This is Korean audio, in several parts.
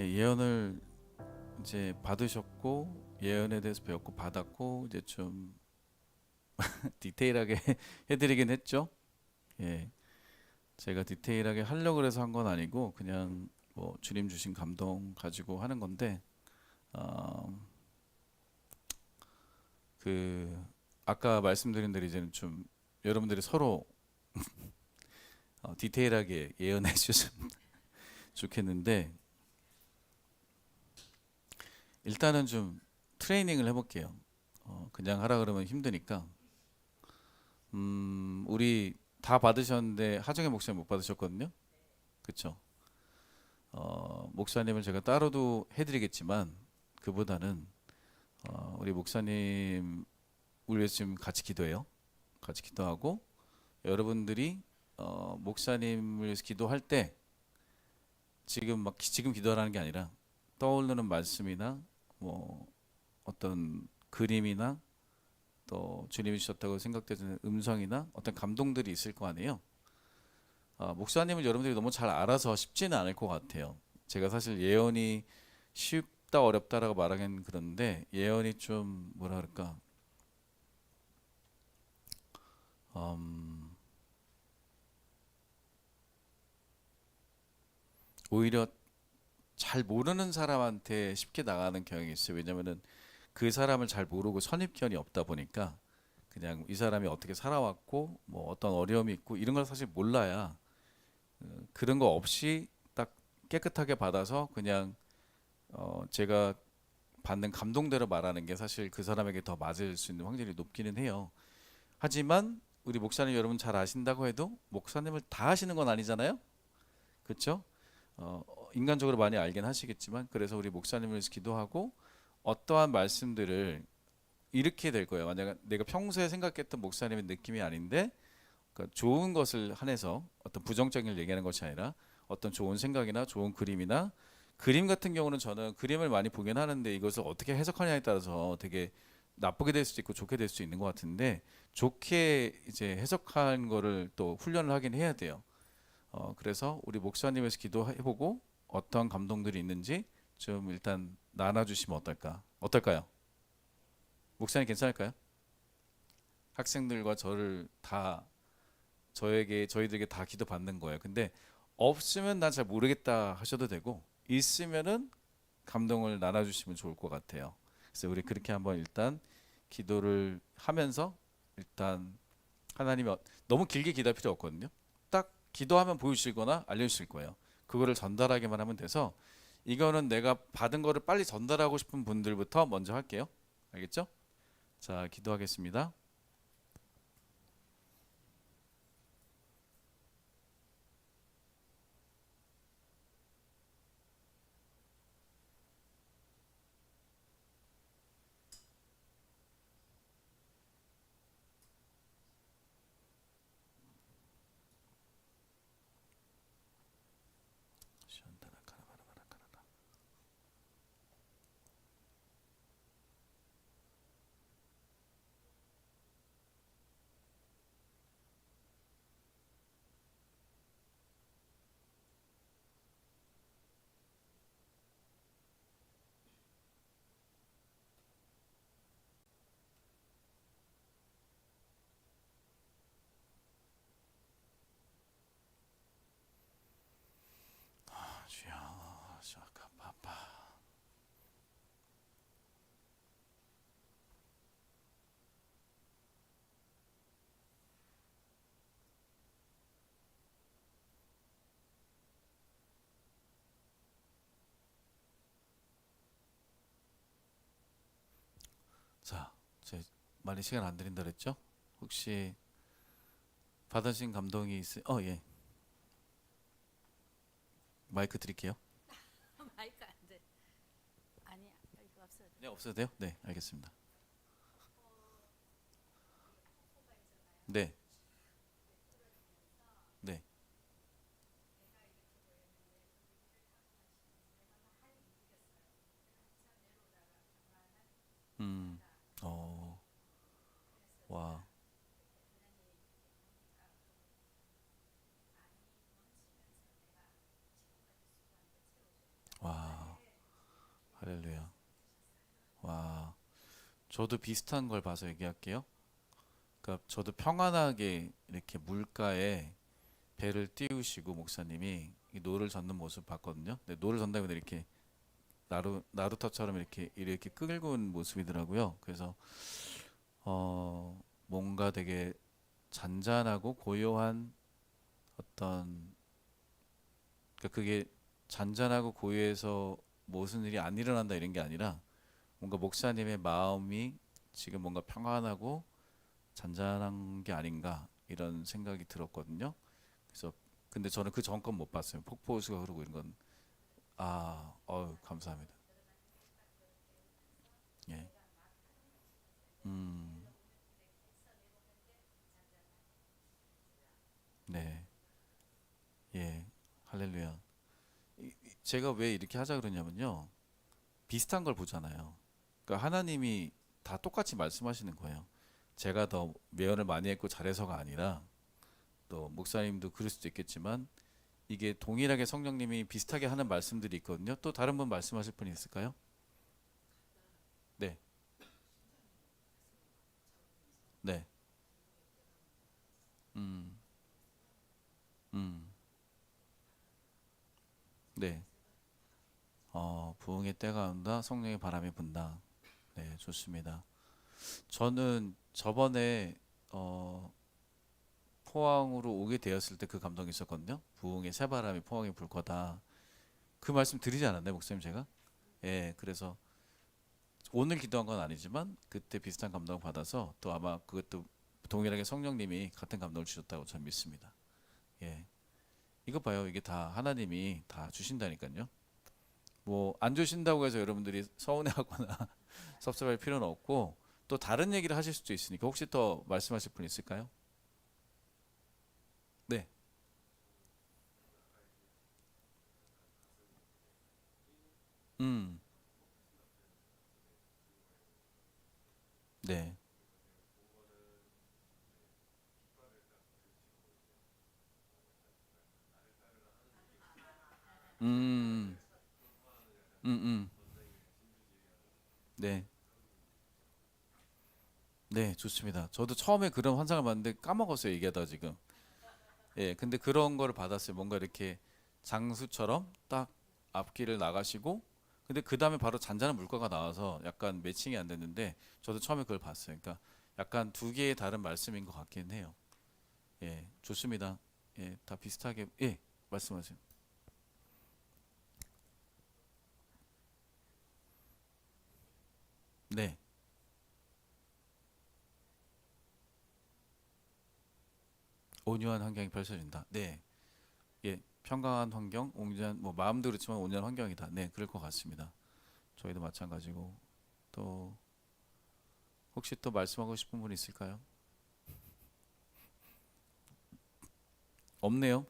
예, 예언을 이제 받으셨고 예언에 대해서 배웠고 받았고 이제 좀 디테일하게 해드리긴 했죠. 예, 제가 디테일하게 하려고 그래서 한 건 아니고 그냥 뭐 주님 주신 감동 가지고 하는 건데 어, 그 아까 말씀드린 대로 이제는 좀 여러분들이 서로 어, 디테일하게 예언해 주셨으면 좋겠는데 일단은 좀 트레이닝을 해볼게요. 어, 그냥 하라 그러면 힘드니까. 음, 우리 다 받으셨는데 하정혜 목사님 못 받으셨거든요. 그렇죠? 어, 목사님을 제가 따로도 해드리겠지만 그보다는 어, 우리 목사님 우리 지금 같이 기도해요. 같이 기도하고 여러분들이 어, 목사님을 위해서 기도할 때 지금 막 기- 지금 기도하라는 게 아니라 떠오르는 말씀이나 뭐 어떤 그림이나 또 주님이 주셨다고 생각되는 음성이나 어떤 감동들이 있을 거 아니에요. 아, 목사님을 여러분들이 너무 잘 알아서 쉽지는 않을 것 같아요. 제가 사실 예언이 쉽다 어렵다라고 말하기는 그런데 예언이 좀 뭐라 그럴까 음, 오히려 잘 모르는 사람한테 쉽게 나가는 경향이 있어요. 왜냐면은 그 사람을 잘 모르고 선입견이 없다 보니까 그냥 이 사람이 어떻게 살아왔고 뭐 어떤 어려움이 있고 이런 걸 사실 몰라야 어, 그런 거 없이 딱 깨끗하게 받아서 그냥 어 제가 받는 감동대로 말하는 게 사실 그 사람에게 더 맞을 수 있는 확률이 높기는 해요. 하지만 우리 목사님 여러분 잘 아신다고 해도 목사님을 다 하시는 건 아니잖아요. 그렇죠? 어, 인간적으로 많이 알긴 하시겠지만 그래서 우리 목사님을 기도하고 어떠한 말씀들을 이렇게 될 거예요. 만약 내가 평소에 생각했던 목사님의 느낌이 아닌데 그러니까 좋은 것을 한해서 어떤 부정적인 걸 얘기하는 것이 아니라 어떤 좋은 생각이나 좋은 그림이나 그림 같은 경우는 저는 그림을 많이 보긴 하는데 이것을 어떻게 해석하냐에 따라서 되게 나쁘게 될 수도 있고 좋게 될 수도 있는 것 같은데 좋게 이제 해석한 거를 또 훈련을 하긴 해야 돼요. 어, 그래서 우리 목사님에서 기도해보고 어떤 감동들이 있는지 좀 일단 나눠주시면 어떨까? 어떨까요? 목사님 괜찮을까요? 학생들과 저를 다 저에게 저희들에게 다 기도 받는 거예요. 근데 없으면 난 잘 모르겠다 하셔도 되고 있으면은 감동을 나눠주시면 좋을 것 같아요. 그래서 우리 그렇게 한번 일단 기도를 하면서 일단 하나님이 어- 너무 길게 기도할 필요 없거든요. 딱 기도하면 보여주시거나 알려주실 거예요. 그거를 전달하기만 하면 돼서 이거는 내가 받은 거를 빨리 전달하고 싶은 분들부터 먼저 할게요. 알겠죠? 자, 기도하겠습니다. 자, 제 많이 시간 안 드린다 그랬죠? 혹시 받으신 감동이 있으? 어, 예. 마이크 드릴게요. 마이크 안 돼. 아니야, 이거 없어도 돼. 네, 없어도 돼요? 네, 알겠습니다. 네. 네. 음. 어. 와. 와. 할렐루야. 와, 저도 비슷한 걸 봐서 얘기할게요. 그러니까 저도 평안하게 이렇게 물가에 배를 띄우시고 목사님이 이 노를 젓는 모습 봤거든요. 근데 노를 전다면 이렇게 나루 나루터처럼 이렇게 이렇게 끌고 온 모습이더라고요. 그래서 어 뭔가 되게 잔잔하고 고요한 어떤 그러니까 그게 잔잔하고 고요해서 무슨 일이 안 일어난다 이런 게 아니라 뭔가 목사님의 마음이 지금 뭔가 평안하고 잔잔한 게 아닌가 이런 생각이 들었거든요. 그래서 근데 저는 그 전 건 못 봤어요. 폭포수가 흐르고 이런 건 아, 어유 감사합니다. 예. 음. 네. 예. 할렐루야. 제가 왜 이렇게 하자 그러냐면요. 비슷한 걸 보잖아요. 그러니까 하나님이 다 똑같이 말씀하시는 거예요. 제가 더 매언을 많이 했고 잘해서가 아니라 또 목사님도 그럴 수도 있겠지만 이게 동일하게 성령님이 비슷하게 하는 말씀들이 있거든요. 또 다른 분 말씀하실 분 있을까요? 네. 네. 음. 음. 네. 어, 부흥의 때가 온다. 성령의 바람이 분다. 네, 좋습니다. 저는 저번에 어, 포항으로 오게 되었을 때 그 감동이 있었거든요. 부흥의 새바람이 포항에 불 거다. 그 말씀 드리지 않았나요, 목사님 제가? 예, 그래서 오늘 기도한 건 아니지만 그때 비슷한 감동을 받아서 또 아마 그것도 동일하게 성령님이 같은 감동을 주셨다고 저는 믿습니다. 예. 이거 봐요. 이게 다 하나님이 다 주신다니까요. 뭐 안 주신다고 해서 여러분들이 서운해하거나 섭섭할 필요는 없고 또 다른 얘기를 하실 수도 있으니까 혹시 더 말씀하실 분 있을까요? 네. 음. 네. 음. 음, 음. 네. 네, 좋습니다. 저도 처음에 그런 환상을 봤는데 까먹었어요, 얘기하다가 지금. 예, 근데 그런 거를 받았어요. 뭔가 이렇게 장수처럼 딱 앞길을 나가시고, 근데 그 다음에 바로 잔잔한 물가가 나와서 약간 매칭이 안 됐는데, 저도 처음에 그걸 봤어요. 그러니까 약간 두 개의 다른 말씀인 것 같긴 해요. 예, 좋습니다. 예, 다 비슷하게, 예, 말씀하세요. 네. 온유한 환경이 펼쳐진다. 네. 예, 평강한 환경, 온유한 뭐 마음도 그렇지만 온유한 환경이다. 네, 그럴 것 같습니다. 저희도 마찬가지고 또 혹시 또 말씀하고 싶은 분 있을까요? 없네요.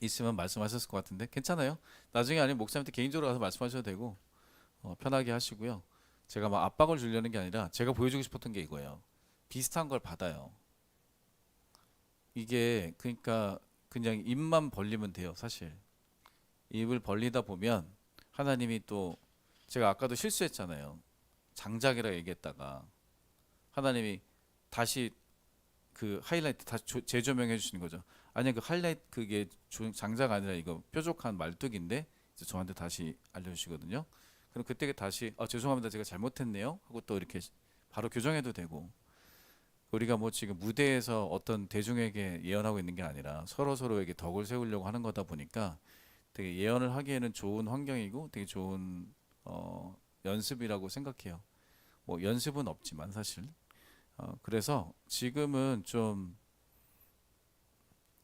있으면 말씀하셨을 것 같은데 괜찮아요. 나중에 아니면 목사님한테 개인적으로 가서 말씀하셔도 되고 어, 편하게 하시고요. 제가 막 압박을 주려는 게 아니라 제가 보여주고 싶었던 게 이거예요. 비슷한 걸 받아요. 이게 그러니까 그냥 입만 벌리면 돼요, 사실. 입을 벌리다 보면 하나님이 또 제가 아까도 실수했잖아요. 장작이라 얘기했다가 하나님이 다시 그 하이라이트 다시 조- 재조명해 주시는 거죠. 아니 그 하이라이트 그게 조- 장작 아니라 이거 뾰족한 말뚝인데 저한테 다시 알려주시거든요. 그럼 그때 다시 아 죄송합니다. 제가 잘못했네요. 하고 또 이렇게 바로 교정해도 되고. 우리가 뭐 지금 무대에서 어떤 대중에게 예언하고 있는 게 아니라 서로 서로에게 덕을 세우려고 하는 거다 보니까 되게 예언을 하기에는 좋은 환경이고 되게 좋은 어, 연습이라고 생각해요. 뭐 연습은 없지만 사실. 어, 그래서 지금은 좀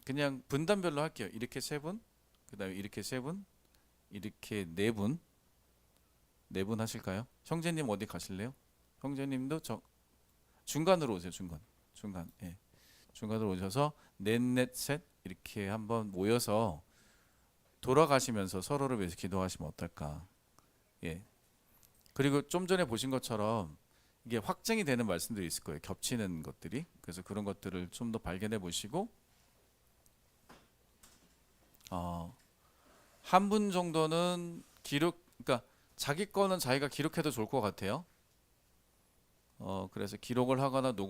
그냥 분단별로 할게요. 이렇게 세 분, 그다음에 이렇게 세 분, 이렇게 네 분, 네 분 하실까요? 형제님 어디 가실래요? 형제님도 저 중간으로 오세요. 중간, 중간, 예, 중간으로 오셔서 넷넷 셋 이렇게 한번 모여서 돌아가시면서 서로를 위해서 기도하시면 어떨까? 예. 그리고 좀 전에 보신 것처럼 이게 확증이 되는 말씀들이 있을 거예요. 겹치는 것들이. 그래서 그런 것들을 좀 더 발견해 보시고 어, 한 분 정도는 기록 그러니까 자기 거는 자기가 기록해도 좋을 것 같아요. 어 그래서 기록을 하거나 녹